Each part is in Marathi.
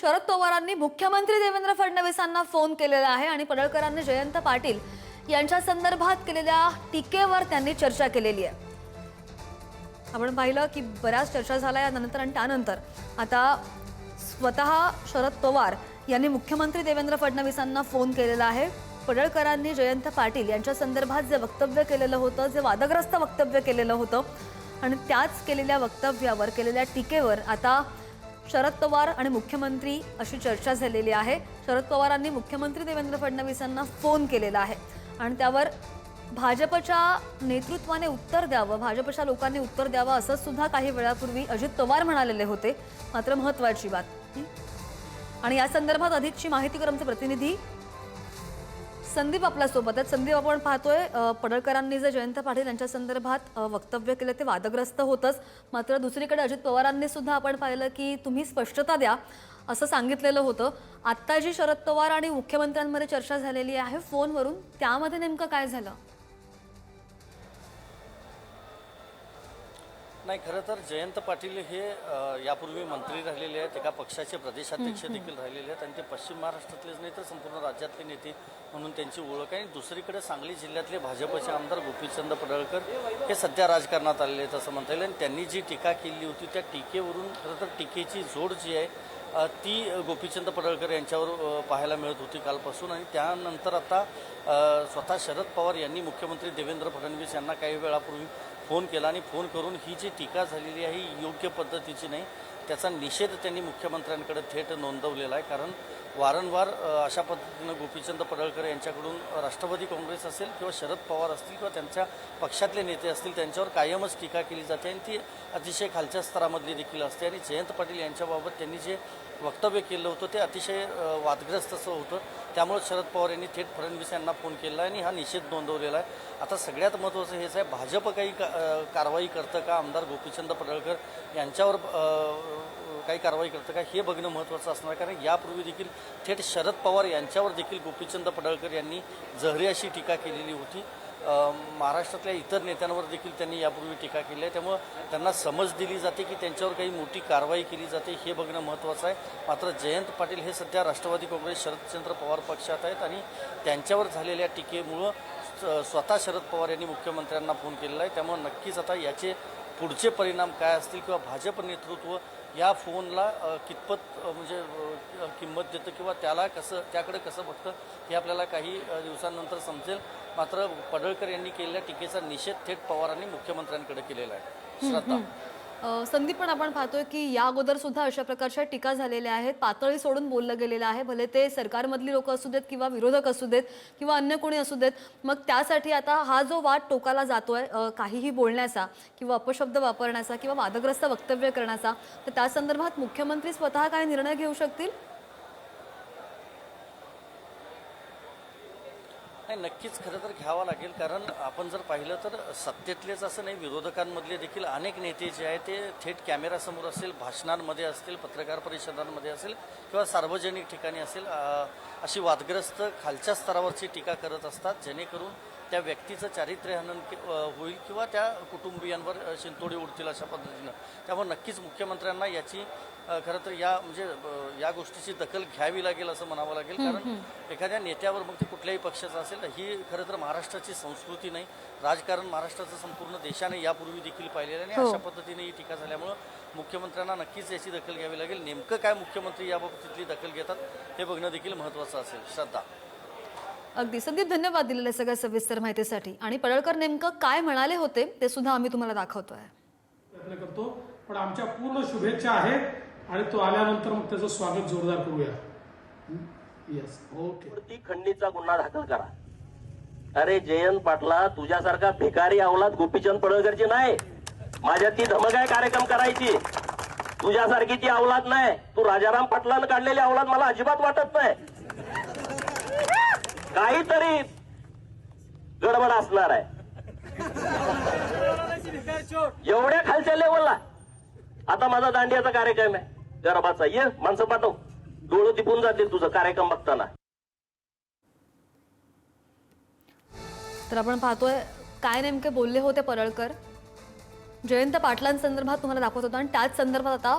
शरद पवारांनी मुख्यमंत्री देवेंद्र फडणवीसांना फोन केलेला आहे आणि पडळकरांनी जयंत पाटील यांच्या संदर्भात केलेल्या टीकेवर त्यांनी चर्चा केलेली आहे. आपण पाहिलं की बऱ्याच चर्चा झाल्या यानंतर आणि त्यानंतर. आता स्वतः शरद पवार यांनी मुख्यमंत्री देवेंद्र फडणवीसांना फोन केलेला आहे. पडळकरांनी जयंत पाटील यांच्या संदर्भात जे वक्तव्य केलेलं होतं जे वादग्रस्त वक्तव्य केलेलं होतं आणि त्याच केलेल्या वक्तव्यावर केलेल्या टीकेवर आता शरद पवार आणि मुख्यमंत्री अशी चर्चा झालेली आहे. शरद पवारांनी मुख्यमंत्री देवेंद्र फडणवीसांना फोन केलेला आहे. आणि त्यावर भाजपच्या नेतृत्वाने उत्तर द्यावं भाजपच्या लोकांनी उत्तर द्यावं असं सुद्धा काही वेळापूर्वी अजित पवार म्हणालेले होते. मात्र महत्वाची बात आणि या संदर्भात अधिकची माहिती कर आमचे प्रतिनिधी संदीप आपल्यासोबत आहेत. संदीप आपण पाहतोय पडळकरांनी जे जयंत पाटील यांच्या संदर्भात वक्तव्य केलं ते वादग्रस्त होतंच. मात्र दुसरीकडे अजित पवारांनी सुद्धा आपण पाहिलं की तुम्ही स्पष्टता द्या असं सांगितलेलं होतं. आत्ता जी शरद पवार आणि मुख्यमंत्र्यांमध्ये चर्चा झालेली आहे. फोनवरून त्यामध्ये नेमकं काय झालं? नाही खरं तर जयंत पाटील हे यापूर्वी मंत्री राहिलेले आहेत एका पक्षाचे प्रदेशाध्यक्ष देखील राहिलेले आहेत आणि ते पश्चिम महाराष्ट्रातलेच नाही तर संपूर्ण राज्यातले नेते म्हणून त्यांची ओळख आहे. आणि दुसरीकडे सांगली जिल्ह्यातले भाजपचे आमदार गोपीचंद पडळकर हे सध्या राजकारणात आलेले आहेत असं म्हणता येईल. आणि त्यांनी जी टीका केली होती त्या टीकेवरून खरं तर टीकेची जोड जी आहे ती गोपीचंद पडळकर यांच्यावर पाहायला मिळत होती कालपासून. आणि त्यानंतर आता स्वतः शरद पवार यांनी मुख्यमंत्री देवेंद्र फडणवीस यांना काही वेळापूर्वी फोन केला आणि फोन करून ही जी टीका झालेली आहे ही योग्य पद्धतीची नाही. त्याचा निषेध त्यांनी मुख्यमंत्र्यांकडे थेट नोंदवलेला आहे. कारण वारंवार अशा पद्धतीनं गोपीचंद पडळकर यांच्याकडून राष्ट्रवादी काँग्रेस असेल किंवा शरद पवार असतील किंवा त्यांच्या पक्षातले नेते असतील त्यांच्यावर कायमच टीका केली जाते आणि ती अतिशय खालच्या स्तरामधली देखील असते. आणि जयंत पाटील यांच्याबाबत त्यांनी जे वक्तव्य केलं होतं ते अतिशय वादग्रस्त असं होतं. त्यामुळे शरद पवार यांनी थेट फडणवीस यांना फोन केला आहे आणि हा निषेध नोंदवलेला आहे. आता सगळ्यात महत्त्वाचं हेच आहे भाजप काही का कारवाई करतं का? आमदार गोपीचंद पडळकर यांच्यावर काही कारवाई करतं का हे बघणं महत्त्वाचं असणार आहे. कारण यापूर्वी देखील थेट शरद पवार यांच्यावर देखील गोपीचंद पडळकर यांनी जहरी अशी टीका केलेली होती. महाराष्ट्रातल्या इतर नेत्यांवर देखील त्यांनी यापूर्वी टीका केली आहे. त्यामुळं त्यांना समज दिली जाते की त्यांच्यावर काही मोठी कारवाई केली जाते हे बघणं महत्त्वाचं आहे. मात्र जयंत पाटील हे सध्या राष्ट्रवादी काँग्रेस शरदचंद्र पवार पक्षात आहेत आणि त्यांच्यावर झालेल्या टीकेमुळं स्वतः शरद पवार यांनी मुख्यमंत्र्यांना फोन केलेला आहे. त्यामुळे नक्कीच आता याचे पुढचे परिणाम काय असतील किंवा भाजप नेतृत्व या फोनला कितपत म्हणजे किंमत देतं किंवा त्याला कसं त्याकडे कसं बघतं हे आपल्याला काही दिवसांनंतर समजेल. मात्र पडळकर यांनी केलेल्या टीकेचा निषेध थेट पवारांनी मुख्यमंत्र्यांकडे केलेला आहे. श्रद्धा. संदीप पण आपण पाहतोय की या अगोदर सुद्धा अशा प्रकारच्या टीका झालेल्या आहेत. पातळी सोडून बोललं गेलेलं आहे. भले ते सरकारमधली लोक असू देत किंवा विरोधक असू देत किंवा अन्य कोणी असू देत मग त्यासाठी आता हा जो वाद टोकाला जातोय काहीही बोलण्याचा किंवा अपशब्द वापरण्याचा किंवा वादग्रस्त वक्तव्य करण्याचा तर त्या संदर्भात मुख्यमंत्री स्वतः काय निर्णय घेऊ शकतील? नाही नक्कीच खरं तर घ्यावं लागेल. कारण आपण जर पाहिलं तर सत्तेतलेच असं नाही विरोधकांमधले देखील अनेक नेते जे आहेत ते थेट कॅमेरासमोर असेल भाषणांमध्ये असतील पत्रकार परिषदांमध्ये असेल किंवा सार्वजनिक ठिकाणी असेल अशी वादग्रस्त खालच्या स्तरावरची टीका करत असतात जेणेकरून त्या व्यक्तीचं चारित्र्य हनन के- अ, होईल किंवा त्या कुटुंबियांवर शिंतोडे उडतील अशा पद्धतीनं. त्यामुळे नक्कीच मुख्यमंत्र्यांना याची खरं तर या म्हणजे या गोष्टीची दखल घ्यावी लागेल असं म्हणावं लागेल. कारण एखाद्या नेत्यावर मग ते कुठल्याही पक्षाचं असेल ही खरं तर महाराष्ट्राची संस्कृती नाही. राजकारण महाराष्ट्राचं संपूर्ण देशाने यापूर्वी देखील पाहिलेलं आहे आणि अशा पद्धतीने ही टीका झाल्यामुळं मुख्यमंत्र्यांना नक्कीच याची दखल घ्यावी लागेल. नेमकं काय मुख्यमंत्री याबाबतीतली दखल घेतात हे बघणं देखील महत्त्वाचं असेल. श्रद्धा. अगदी. संदीप धन्यवाद दिलेल्या सगळ्या सविस्तर माहितीसाठी. आणि पडळकर नेमकं काय म्हणाले होते ते सुद्धा आम्ही तुम्हाला दाखवतोय. प्रयत्न करतो पण आमच्या पूर्ण शुभेच्छा आहेत आणि तो आल्यानंतर मग त्याचं स्वागत जोरदार करूया. येस ओके खंडणीचा गुन्हा दाखल करा. अरे जयंत पाटला तुझ्यासारखा भिकारी अवलाद गोपीचंद पडळकरची नाही. माझ्या ती धमक आहे कार्यक्रम करायची. तुझ्यासारखी ती अवलाद नाही. तू राजाराम पाटलानं काढलेली अवलाद मला अजिबात वाटत नाही. काहीतरी गडबड असणार आहे. एवढ्या खालच्या लेवलला आता माझा दांडियाचा कार्यक्रम आहे. गरबाचा ये माणसं पाठव. डोळं तिपून जातील तुझं कार्यक्रम बघताना. तर आपण पाहतोय काय नेमके बोलले होते परळकर? जयंत पाटलांसंदर्भात तुम्हाला दाखवत होतो आणि त्याच संदर्भात आता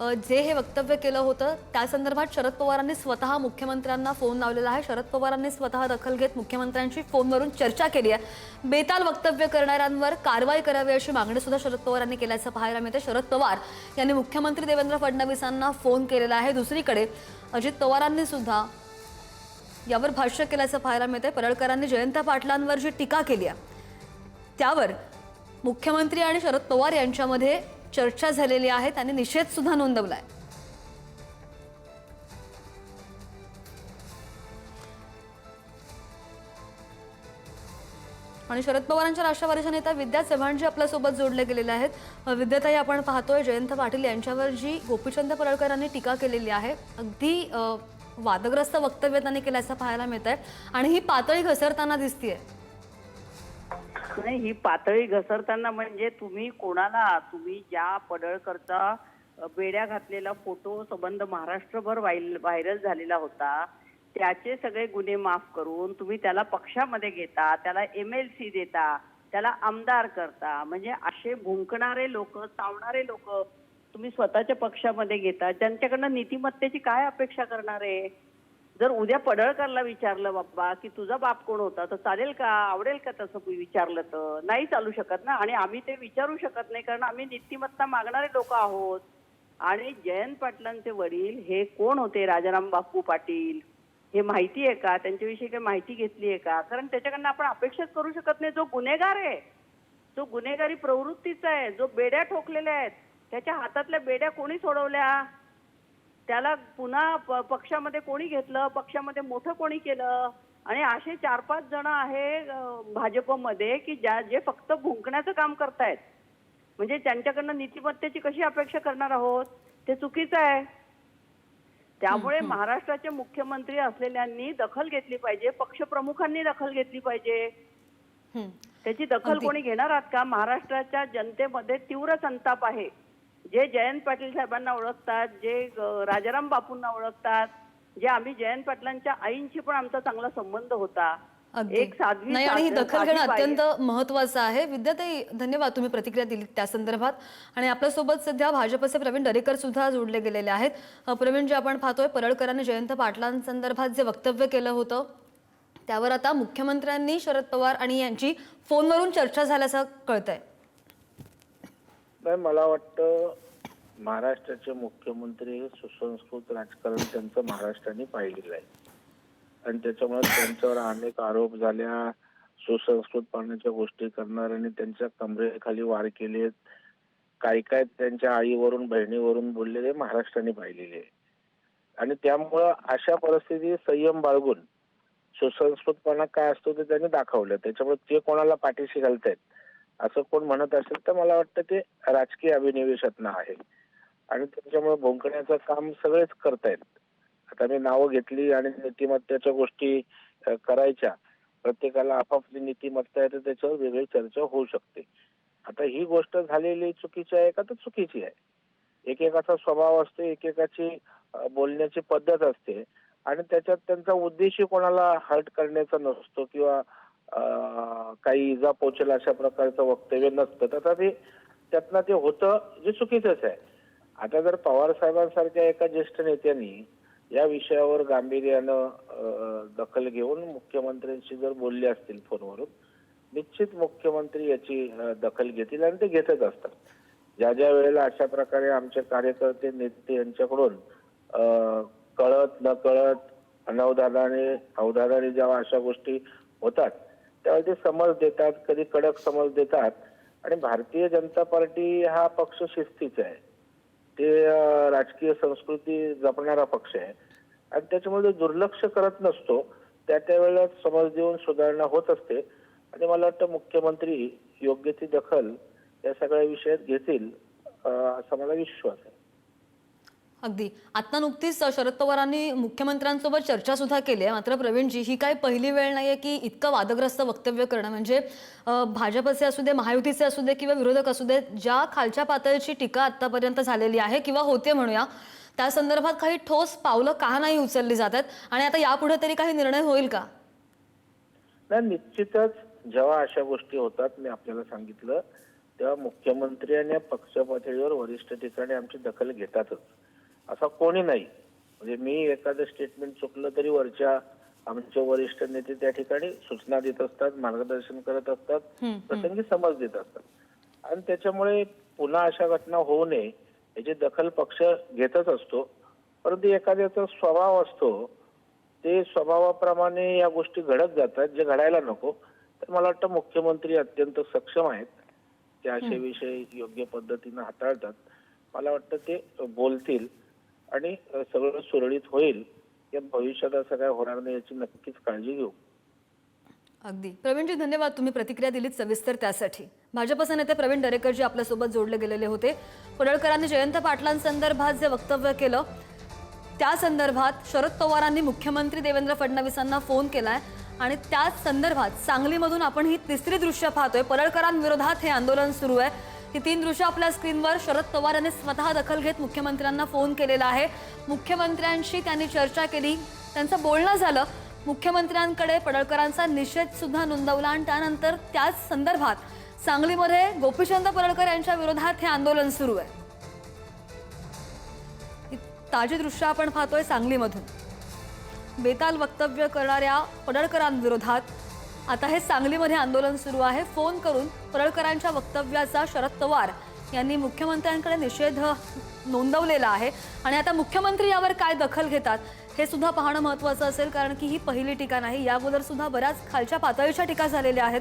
जे हे वक्तव्य केलं होतं त्या संदर्भात शरद पवारांनी स्वतः मुख्यमंत्र्यांना फोन लावलेला आहे. शरद पवारांनी स्वतः दखल घेत मुख्यमंत्र्यांशी फोनवरून चर्चा केली आहे. बेताल वक्तव्य करणाऱ्यांवर कारवाई करावी अशी मागणी सुद्धा शरद पवारांनी केल्याचं पाहायला मिळते शरद पवार यांनी मुख्यमंत्री देवेंद्र फडणवीसांना फोन केलेला आहे. दुसरीकडे अजित पवारांनी सुद्धा यावर भाष्य केल्याचं पाहायला मिळतंय. परळकरांनी जयंत पाटलांवर जी टीका केली आहे त्यावर मुख्यमंत्री आणि शरद पवार यांच्यामध्ये चर्चा झालेली आहे त्यांनी निषेध सुद्धा नोंदवलाय. आणि शरद पवारांच्या राष्ट्रवादीच्या नेत्या विद्या चव्हाणजी आपल्यासोबत जोडले गेलेले आहेत. विद्याताई आपण पाहतोय जयंत पाटील यांच्यावर जी गोपीचंद पडळकरांनी टीका केलेली आहे अगदी वादग्रस्त वक्तव्य त्यांनी केल्याचं पाहायला मिळत आहे आणि ही पातळी घसरताना दिसतीये. नाही ही पातळी घसरताना म्हणजे तुम्ही कोणाला तुम्ही ज्या पडळकरचा बेड्या घातलेला फोटो संबंध महाराष्ट्रभर व्हायरल झालेला होता त्याचे सगळे गुन्हे माफ करून तुम्ही त्याला पक्षामध्ये घेता त्याला एम एल सी देता त्याला आमदार करता म्हणजे असे भुंकणारे लोक चावणारे लोक तुम्ही स्वतःच्या पक्षामध्ये घेता ज्यांच्याकडनं नीतिमत्तेची काय अपेक्षा करणार आहे? जर उद्या पडळकरला विचारलं बाप्पा की तुझा बाप कोण होता? तर चालेल का? आवडेल का तसं विचारलं तर? नाही चालू शकत ना. आणि आम्ही ते विचारू शकत नाही कारण आम्ही नीतिमत्ता मागणारे लोक आहोत. आणि जयंत पाटलांचे वडील हे कोण होते? राजाराम बापू पाटील. हे माहिती आहे का? त्यांच्याविषयी काही माहिती घेतली आहे का? कारण त्याच्याकडनं आपण अपेक्षाच करू शकत नाही. जो गुन्हेगार आहे जो गुन्हेगारी प्रवृत्तीचा आहे जो बेड्या ठोकलेल्या आहेत त्याच्या हातातल्या बेड्या कोणी सोडवल्या? त्याला पुन्हा पक्षामध्ये कोणी घेतलं? पक्षामध्ये मोठं कोणी केलं? आणि असे चार पाच जण आहे भाजपमध्ये की ज्या जे फक्त भुंकण्याचं काम करतायत. म्हणजे त्यांच्याकडनं नीतिमत्तेची कशी अपेक्षा करणार आहोत? ते चुकीचं आहे. त्यामुळे महाराष्ट्राचे मुख्यमंत्री असलेल्यांनी दखल घेतली पाहिजे. पक्षप्रमुखांनी दखल घेतली पाहिजे. त्याची दखल कोणी घेणार आहात का? महाराष्ट्राच्या जनतेमध्ये तीव्र संताप आहे. जे जयंत पाटील साहेबांना ओळखतात जे राजाराम बापूंना ओळखतात जे आम्ही जयंत पाटलांच्या आईंशी पण आमचा चांगला संबंध होता. एक साध्वी नाही आणि ही दखल घेणं अत्यंत महत्वाचं आहे. विद्याताई धन्यवाद तुम्ही प्रतिक्रिया दिली त्या संदर्भात. आणि आपल्यासोबत सध्या भाजपचे प्रवीण दरेकर सुद्धा जोडले गेलेले आहेत. प्रवीण जे आपण पाहतोय परळकरांनी जयंत पाटलांसंदर्भात जे वक्तव्य केलं होतं त्यावर आता मुख्यमंत्र्यांनी शरद पवार आणि यांची फोनवरून चर्चा झाल्याचं कळतंय. नाही मला वाटतं महाराष्ट्राचे मुख्यमंत्री हे सुसंस्कृत राजकारण त्यांचं महाराष्ट्राने पाहिलेलं आहे. आणि त्याच्यामुळे त्यांच्यावर अनेक आरोप झाल्या. सुसंस्कृतपणाच्या गोष्टी करणार आणि त्यांच्या कमरेखाली वार केलेत काय काय त्यांच्या आईवरून बहिणीवरून बोललेले महाराष्ट्राने पाहिलेले. आहे आणि त्यामुळं अशा परिस्थितीत संयम बाळगून सुसंस्कृतपणा काय असतो ते त्यांनी दाखवलं. त्याच्यामुळे ते कोणाला पाठीशी घालतायत? असं कोण म्हणत असेल तर मला वाटतं ते राजकीय अभिनिवेशातनं आहे. आणि त्याच्यामुळे भोंकण्याचं काम सगळेच करतायत. आता मी नावं घेतली आणि नीतिमत्तेच्या गोष्टी करायच्या. प्रत्येकाला आपापली नीतिमत्ता आहे तर त्याच्यावर वेगळी चर्चा होऊ शकते. आता ही गोष्ट झालेली चुकीची आहे का? तर चुकीची आहे. एकेकाचा स्वभाव असतो एकेकाची बोलण्याची पद्धत असते. आणि त्याच्यात त्यांचा उद्देशही कोणाला हर्ट करण्याचा नसतो किंवा काही इजा पोचेल अशा प्रकारचं वक्तव्य नसतं. तथापि ते त्यातनं ते होतं जे चुकीचंच आहे. आता जर पवार साहेबांसारख्या एका ज्येष्ठ नेत्यांनी या विषयावर गांभीर्यानं दखल घेऊन मुख्यमंत्र्यांशी जर बोलले असतील फोनवरून निश्चित मुख्यमंत्री याची दखल घेतील आणि ते घेतच असतात. ज्या ज्या वेळेला अशा प्रकारे आमचे कार्यकर्ते नेते यांच्याकडून कळत न कळत अनवधानाने अवधानाने जेव्हा अशा गोष्टी होतात त्यावेळी ते समज देतात कधी कडक समज देतात. आणि भारतीय जनता पार्टी हा पक्ष शिस्तीचा आहे. ते राजकीय संस्कृती जपणारा पक्ष आहे. आणि त्याच्यामध्ये दुर्लक्ष करत नसतो त्या त्यावेळेला समज देऊन सुधारणा होत असते. आणि मला वाटतं मुख्यमंत्री योग्य ती दखल या सगळ्या विषयात घेतील असा मला विश्वास आहे. अगदी. आता नुकतीच शरद पवारांनी मुख्यमंत्र्यांसोबत चर्चा सुद्धा केली आहे. मात्र प्रवीणजी ही काय पहिली वेळ नाही आहे की इतकं वादग्रस्त वक्तव्य करणं. म्हणजे भाजपचे असू दे महायुतीचे असू दे किंवा विरोधक असू दे ज्या खालच्या पातळीची टीका आतापर्यंत झालेली आहे किंवा होते म्हणूया त्या संदर्भात काही ठोस पावलं का नाही उचलली जात आहेत? आणि आता यापुढे तरी काही निर्णय होईल का? नाही निश्चितच जेव्हा अशा गोष्टी होतात मी आपल्याला सांगितलं तेव्हा मुख्यमंत्री आणि पक्ष पातळीवर वरिष्ठ ठिकाणी आमची दखल घेतातच. असा कोणी नाही. म्हणजे मी एखादं स्टेटमेंट चुकलं तरी वरच्या आमचे वरिष्ठ नेते त्या ठिकाणी सूचना देत असतात मार्गदर्शन करत असतात प्रसंगी समज देत असतात. आणि त्याच्यामुळे पुन्हा अशा घटना होऊ नये याची दखल पक्ष घेतच असतो परंतु एखाद्याचा स्वभाव असतो ते स्वभावाप्रमाणे या गोष्टी घडत जातात जे घडायला नको. तर मला वाटतं मुख्यमंत्री अत्यंत सक्षम आहेत ते असे विषय योग्य पद्धतीनं हाताळतात. मला वाटतं ते बोलतील. आणि सगळं सुरळीत होईल या भविष्यात असं काय होणार नाही याची नक्कीच काळजी घेऊ. अगदी. प्रवीणजी धन्यवाद. तुम्ही प्रतिक्रिया दिलीत सविस्तर त्यासाठी. भाजपचे नेते प्रवीण दरेकरजी आपल्यासोबत जोडले गेलेले होते. पडळकरांनी जयंत पाटलांसंदर्भात जे वक्तव्य केलं त्या संदर्भात शरद पवारांनी मुख्यमंत्री देवेंद्र फडणवीसांना फोन केलाय. आणि त्याच संदर्भात सांगलीमधून आपण ही तिसरी दृश्य पाहतोय. परळकरांविरोधात हे आंदोलन सुरू आहे. ही तीन दृश्य आपल्या स्क्रीनवर. शरद पवार यांनी स्वतः दखल घेत मुख्यमंत्र्यांना फोन केलेला आहे. मुख्यमंत्र्यांशी त्यांनी चर्चा केली. त्यांचं बोलणं झालं. मुख्यमंत्र्यांकडे पडळकरांचा निषेध सुद्धा नोंदवला आणि त्यानंतर त्याच संदर्भात सांगलीमध्ये गोपीचंद पडळकर यांच्या विरोधात हे आंदोलन सुरू आहे. ताजी दृश्य आपण पाहतोय सांगलीमधून. बेताल वक्तव्य करणाऱ्या पडळकरांविरोधात आता हे सांगलीमध्ये आंदोलन सुरू आहे. फोन करून परळकरांच्या वक्तव्याचा शरद पवार यांनी मुख्यमंत्र्यांकडे निषेध नोंदवलेला आहे. आणि आता मुख्यमंत्री यावर काय दखल घेतात हे सुद्धा पाहणं महत्त्वाचं असेल कारण की ही पहिली टीका नाही या अगोदर सुद्धा बऱ्याच खालच्या पातळीच्या टीका झालेल्या आहेत.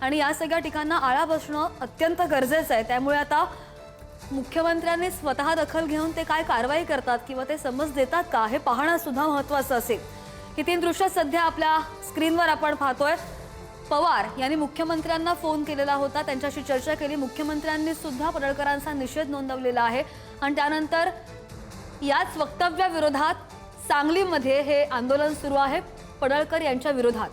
आणि या सगळ्या टीकांना आळा बसणं अत्यंत गरजेचं आहे. त्यामुळे आता मुख्यमंत्र्यांनी स्वतः दखल घेऊन ते काय कारवाई करतात किंवा ते समज देतात का हे पाहणं सुद्धा महत्त्वाचं असेल. ही तीन दृश्य सध्या आपल्या स्क्रीनवर आपण पाहतोय. पवार यांनी मुख्यमंत्र्यांना फोन केलेला होता. त्यांच्याशी चर्चा केली. मुख्यमंत्र्यांनी सुद्धा पडळकरांचा निषेध नोंदवलेला आहे. आणि त्यानंतर याच वक्तव्याविरोधात सांगलीमध्ये हे आंदोलन सुरू आहे. पडळकर यांच्या विरोधात.